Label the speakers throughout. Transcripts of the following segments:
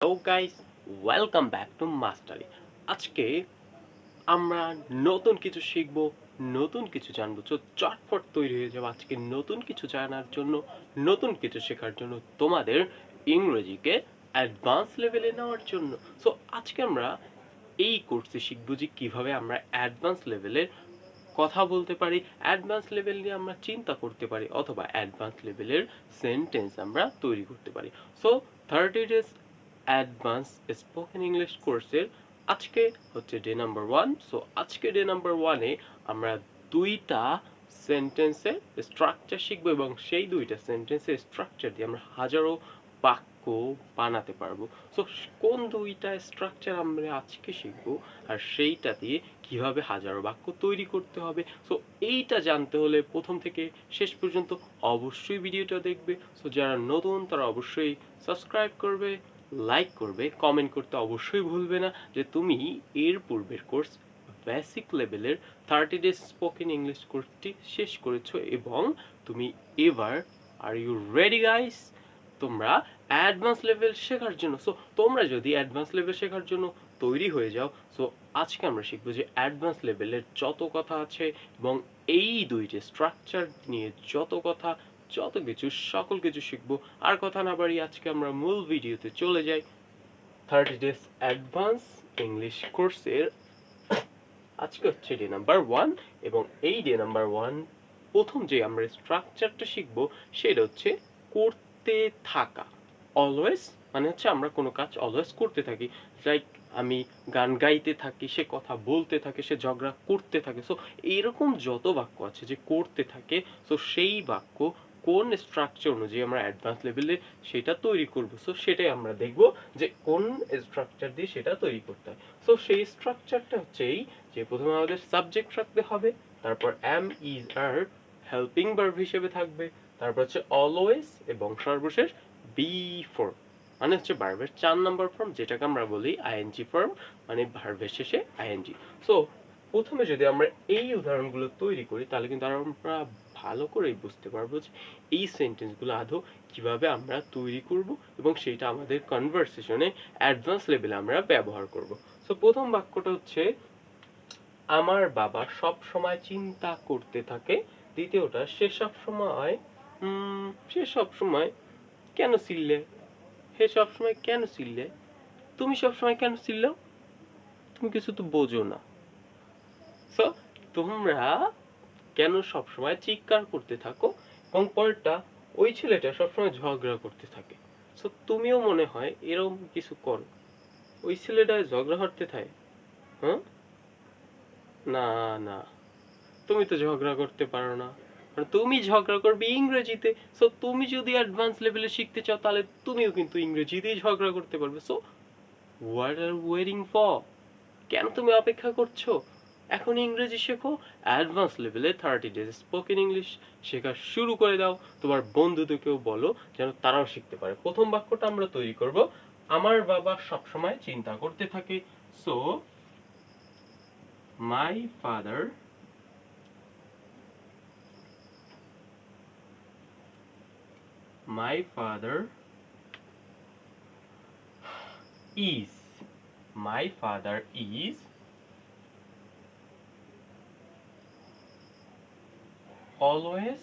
Speaker 1: Hello guys welcome back to mastery আজকে আমরা নতুন কিছু শিখব, নতুন কিছু জানব। তো চটপট তৈরি হয়ে যাব আজকে নতুন কিছু জানার জন্য, নতুন কিছু শেখার জন্য তোমাদের ইংরেজিকে অ্যাডভান্স লেভেলে নেওয়ার জন্য। সো আজকে আমরা এই কোর্সে শিখব যে কীভাবে আমরা অ্যাডভান্স লেভেলের কথা বলতে পারি অ্যাডভান্স লেভেল নিয়ে আমরা চিন্তা করতে পারি, অথবা অ্যাডভান্স লেভেলের সেন্টেন্স আমরা তৈরি করতে পারি। So thirty days advance spoken English কোর্সের আজকে হচ্ছে ডে নাম্বার ওয়ান সো আজকে ডে নাম্বার ওয়ানে আমরা দুইটা সেন্টেন্সের স্ট্রাকচার শিখব এবং সেই দুইটা সেন্টেন্সের স্ট্রাকচার দিয়ে আমরা হাজারো বাক্য বানাতে পারব। সো কোন দুইটা স্ট্রাকচার আমরা আজকে শিখব আর সেইটা দিয়ে কীভাবে হাজারো বাক্য তৈরি করতে হবে? সো এইটা জানতে হলে প্রথম থেকে শেষ পর্যন্ত অবশ্যই ভিডিওটা দেখবে। সো যারা নতুন তারা অবশ্যই সাবস্ক্রাইব করবে। লাইক করবে কমেন্ট করতে অবশ্যই ভুলবে না যে তুমি এর পূর্বের কোর্স বেসিক লেভেলের থার্টি ডেজ স্পোকেন ইংলিশ কোর্সটি শেষ করেছ এবং তুমি এবার আর ইউ রেডি গাইস তোমরা অ্যাডভান্স লেভেল শেখার জন্য সো তোমরা যদি অ্যাডভান্স লেভেল শেখার জন্য তৈরি হয়ে যাও সো আজকে আমরা শিখব যে অ্যাডভান্স লেভেলের যত কথা আছে এবং এই দুইটি স্ট্রাকচার নিয়ে যত কথা যত কিছু, সকল কিছু শিখব। আর কথা না বাড়ি আজকে আমরা মূল ভিডিওতে চলে যাই। থার্টি ডেজ অ্যাডভান্স ইংলিশ কোর্সের আজকে হচ্ছে ডে নাম্বার ওয়ান এবং এই ডে নাম্বার ওয়ান প্রথম যে আমরা স্ট্রাকচারটা শিখব সেটা হচ্ছে করতে থাকা। অলওয়েজ মানে হচ্ছে আমরা কোনো কাজ অলওয়েজ করতে থাকি। লাইক আমি গান গাইতে থাকি, সে কথা বলতে থাকে, সে ঝগড়া করতে থাকে। সো এইরকম যত বাক্য আছে যে করতে থাকে সো সেই বাক্য কোন স্ট্রাকচার অনুযায়ী আমরা অ্যাডভান্স লেভেলে সেটা তৈরি করব? সো সেটাই আমরা দেখব যে কোন স্ট্রাকচার দিয়ে সেটা তৈরি করতে হয়। সো সেই স্ট্রাকচারটা হচ্ছে এই যে প্রথমে আমাদের সাবজেক্ট রাখতে হবে, তারপর am is are helping verb হিসেবে থাকবে, তারপর হচ্ছে অলওয়েজ এবং সর্বশেষ বি ফোর মানে হচ্ছে ভার্বের চার নম্বর ফর্ম যেটাকে আমরা বলি আইএনজি ফর্ম মানে ভার্বের শেষে আইএনজি সো প্রথমে যদি আমরা এই উদাহরণগুলো তৈরি করি, তাহলে কিন্তু আমরা ভালো করেই বুঝতে পারব যে এই সেন্টেন্সগুলো আদৌ কীভাবে আমরা তৈরি করব এবং সেটা আমাদের কনভারসেশনে অ্যাডভান্স লেভেলে আমরা ব্যবহার করব। সো প্রথম বাক্যটা হচ্ছে, আমার বাবা সব সময় চিন্তা করতে থাকে। দ্বিতীয়টা, সে সব সময় সে সব সময় কেন চিল্লে? হে সব সময় কেন চিল্লে? তুমি সব সময় কেন চিল্লাও? তুমি কিছু তো বোঝো না। সো তোমরা কেন সব সময় চিৎকার করতে থাকো এবং পরেরটা, ওই ছেলেটা সবসময় ঝগড়া করতে থাকে। সো তুমিও মনে হয় এরকম কিছু করো। ওই ছেলেটা ঝগড়া করতে থাকে? হ্যাঁ না না। তুমি তো ঝগড়া করতে পারো না। তুমি ঝগড়া করবে ইংরেজিতে। সো তুমি যদি অ্যাডভান্স লেভেলে শিখতে চাও, তাহলে তুমিও কিন্তু ইংরেজিতেই ঝগড়া করতে পারবে। So what are waiting for কেন তুমি অপেক্ষা করছ? এখন ইংরেজি শেখো অ্যাডভান্স লেভেলে থার্টি ডেজ স্পোকেন ইংলিশ শেখা শুরু করে দাও। তোমার বন্ধুদেরকেও বলো যেন তারাও শিখতে পারে। প্রথম বাক্যটা আমরা তৈরি করব, আমার বাবা সবসময় চিন্তা করতে থাকে। So my father my father is, my father is always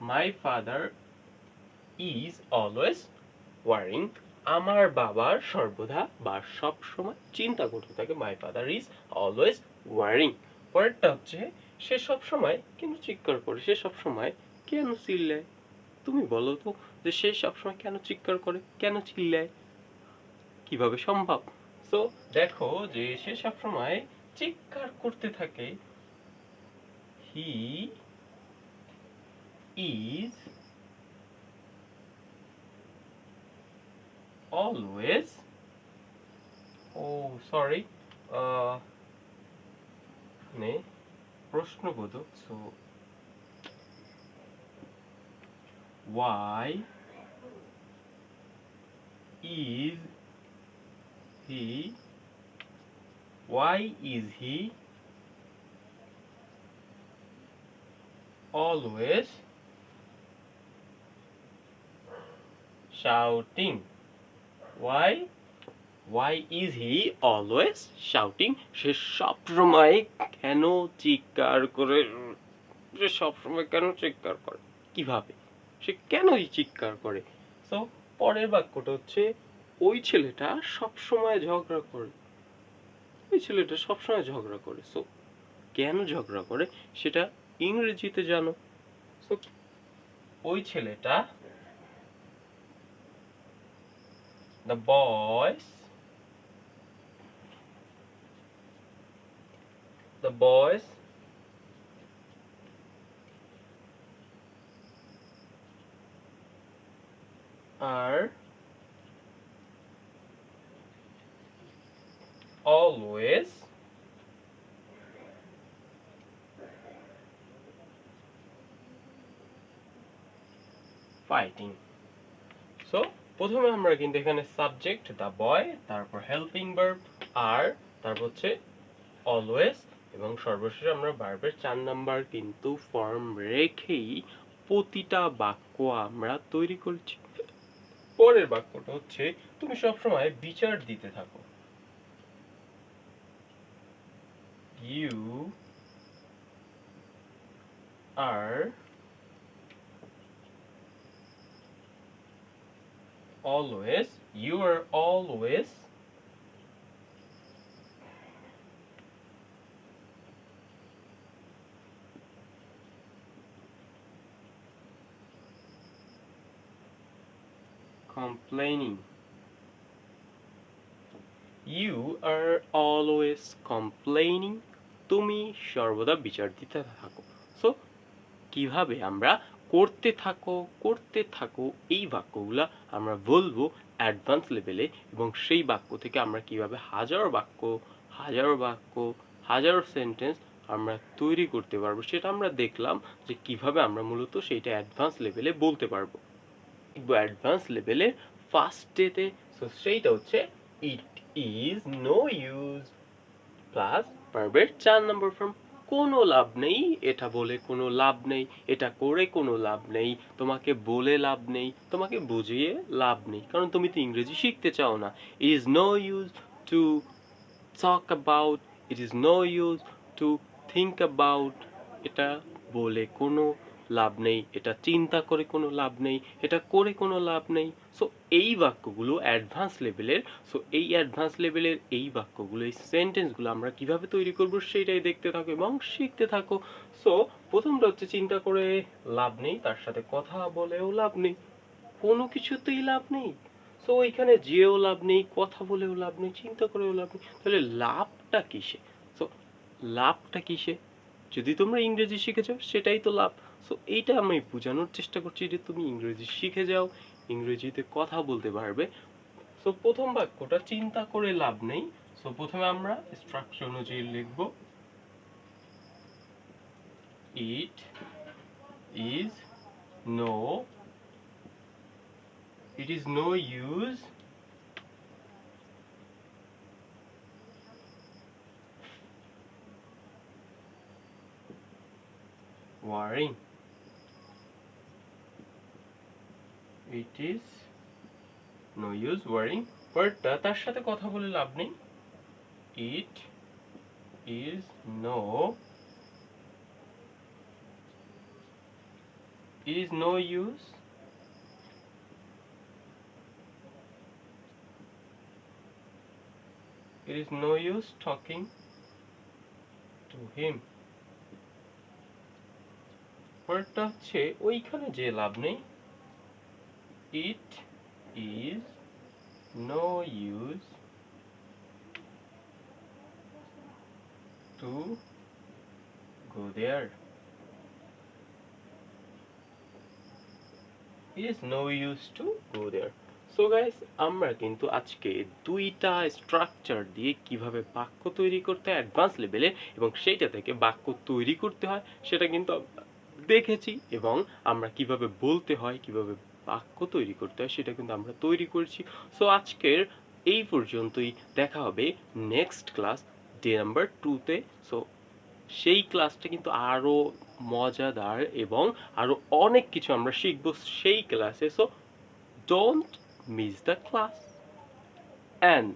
Speaker 1: my father is always worrying. আমার বাবার সর্বদা বা সব সময় চিন্তা করতে থাকে my father is always worrying পরেরটা হচ্ছে, সে সব সময় কেন চিৎকার করে, সে সব সময় কেন চিল্লায়? তুমি বলো তো, যে সে সব সময় কেন চিৎকার করে, কেন চিল্লায়? কীভাবে সম্ভব? সো দেখো যে সে সব সময় চিৎকার করতে থাকে হি ইজ always ও sorry uh নে প্রশ্নবোধক, so, why is he, why is he always shouting? Why why is he always shouting? সে সবসময় কেন চিৎকার করে, সে সবসময় কেন চিৎকার করে? কীভাবে? সে কেন চিৎকার করে? তো পরের বাক্যটা হচ্ছে ওই ছেলেটা সবসময় ঝগড়া করে। ওই ছেলেটা সবসময় ঝগড়া করে। সো কেন ঝগড়া করে সেটা ইংরেজিতে জানো। সো ওই ছেলেটা the boys the boys are always fighting. So, প্রথমে আমরা কিন্তু এখানে সাবজেক্ট দা বয় তারপর হেল্পিং ভার্ব আর তারপর হচ্ছে অলওয়েজ এবং সর্বশেষ আমরা ভার্বের চার নাম্বার কিন্তু ফর্ম রেখেই প্রতিটা বাক্য আমরা তৈরি করছি। পরের বাক্যটা হচ্ছে, তুমি সবসময় বিচার দিতে থাকো। you are always you are always complaining. You are always complaining. তুমি সর্বদা বিচার দিতে থাকো। সো কীভাবে আমরা করতে থাকো করতে থাকো, এই বাক্যগুলা আমরা বলব অ্যাডভান্স লেভেলে এবং সেই বাক্য থেকে আমরা কীভাবে হাজারো বাক্য হাজারো বাক্য, হাজারো সেন্টেন্স আমরা তৈরি করতে পারব সেটা আমরা দেখলাম যে কীভাবে আমরা মূলত সেইটা অ্যাডভান্স লেভেলে বলতে পারব। অ্যাডভান্স লেভেলে ফার্স্ট ডেতে সো সেইটা হচ্ছে it is no use plus ভার্বের চার নম্বর ফর্ম কোনো লাভ নেই, এটা বলে কোনো লাভ নেই, এটা করে কোনো লাভ নেই, তোমাকে বলে লাভ নেই, তোমাকে বুঝিয়ে লাভ নেই। কারণ তুমি তো ইংরেজি শিখতে চাও না। It is no use to talk about it is no use to think about এটা বলে কোনো লাভ নেই, এটা চিন্তা করে কোনো লাভ নেই, এটা করে কোনো লাভ নেই। সো এই বাক্যগুলো অ্যাডভান্স লেভেলের সো এই অ্যাডভান্স লেভেলের এই বাক্যগুলো, এই সেন্টেন্সগুলো আমরা কীভাবে তৈরি করব সেটাই দেখতে থাকো এবং শিখতে থাকো। সো প্রথমটা হচ্ছে চিন্তা করে লাভ নেই, তার সাথে কথা বলেও লাভ নেই, কোনো কিছুতেই লাভ নেই। সো এখানে যেও লাভ নেই, কথা বলেও লাভ নেই, চিন্তা করেও লাভ নেই। তাহলে লাভটা কিসে? সো লাভটা কিসে? যদি তোমরা ইংরেজি শিখে যাও সেটাই তো লাভ। সো এইটা আমি বোঝানোর চেষ্টা করছি যে তুমি ইংরেজি শিখে যাও, ইংরেজিতে কথা বলতে পারবে। সো প্রথম বাক্যটা চিন্তা করে লাভ নেই। সো প্রথমে আমরা স্ট্রাকচার অনুযায়ী লিখব। It is no it is no use worrying. It is no use worrying বাটটা তার সাথে কথা বলে লাভ নেই it is no it is no use it is no use talking to him পরেরটা হচ্ছে ওইখানে যে লাভ নেই it is no use to go there. Is no use to go there. So guys আমরা কিন্তু আজকে দুইটা স্ট্রাকচার দিয়ে কীভাবে বাক্য তৈরি করতে হয় অ্যাডভান্স লেভেলে এবং সেইটা থেকে বাক্য তৈরি করতে হয়, সেটা কিন্তু দেখেছি এবং আমরা কীভাবে বলতে হয়, কীভাবে বাক্য তৈরি করতে হয়, সেটা কিন্তু আমরা তৈরি করেছি। সো আজকের এই পর্যন্তই। দেখা হবে নেক্সট ক্লাস ডে নাম্বার টুতে সো সেই ক্লাসটা কিন্তু আরও মজাদার এবং আরও অনেক কিছু আমরা শিখব সেই ক্লাসে so don't miss the class and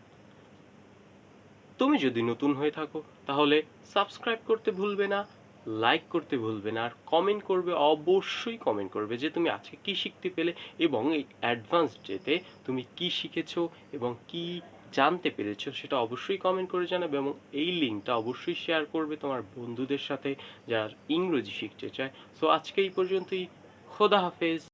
Speaker 1: তুমি যদি নতুন হয়ে থাকো, তাহলে সাবস্ক্রাইব করতে ভুলবে না। লাইক করতে ভুলবে না, আর কমেন্ট করবে, অবশ্যই কমেন্ট করবে যে তুমি আজকে কি শিখতে পেলে এবং এই অ্যাডভান্স ডেতে তুমি কি শিখেছো এবং কি জানতে পেরেছ সেটা অবশ্যই কমেন্ট করে জানাবে এবং এই লিঙ্কটা অবশ্যই শেয়ার করবে তোমার বন্ধুদের সাথে যারা ইংরেজি শিখতে চায়। সো আজকে এই পর্যন্তই, খোদা হাফেজ।